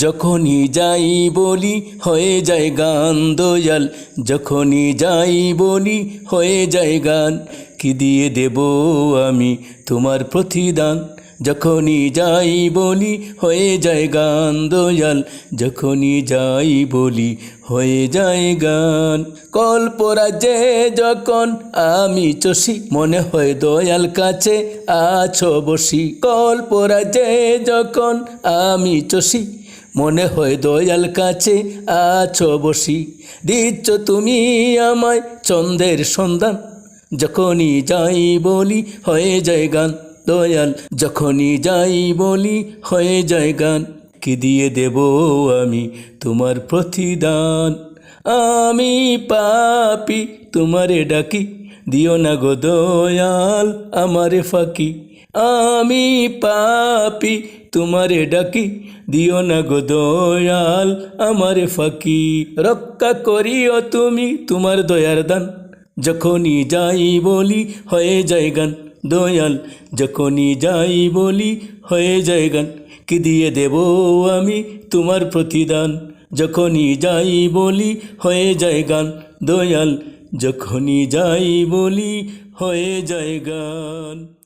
যখনই যাই বলি, হয়ে যায় গান দয়াল। যখনই যাই বলি, হয়ে যায় গান। কি দিয়ে দেব আমি তোমার প্রতিদান? যখনই যাই বলি, হয়ে যায় গান দয়াল। যখনই যাই বলি, হয়ে যায় গান। কল্পরাজে যখন আমি চষি, মনে হয় দয়াল কাছে আছো বসি। কল্পরাজে যখন আমি চষি, মনে হয় দয়াল কাছে আছো বসি। দিচ্ছ তুমি আমায় চন্দ্রের সন্ধান। যখনই যাই বলি, হয়ে যায় গান। দয়াল, যখনই যাই বলি, হয়ে যায় গান। কি দিয়ে দেব আমি তোমার প্রতিদান? আমি পাপি, তোমারে ডাকি, দিও না গো দয়াল, আমারে ফাঁকি। আমি পাপি, তোমারে ডাকি, দিও না গো দয়াল, আমারে ফাঁকি। রক্ষা করিও তুমি তোমার দয়ার দান। যখনই যাই বলি, হয়ে যায় গান। দয়াল, যখনই যাই বলি, হয়ে যায় গান। কি দিয়ে দেব আমি তোমার প্রতিদান? যখনই যাই বলি, হয়ে যায় গান। দয়াল, যখনই যাই বলি, হয়ে যায় গান।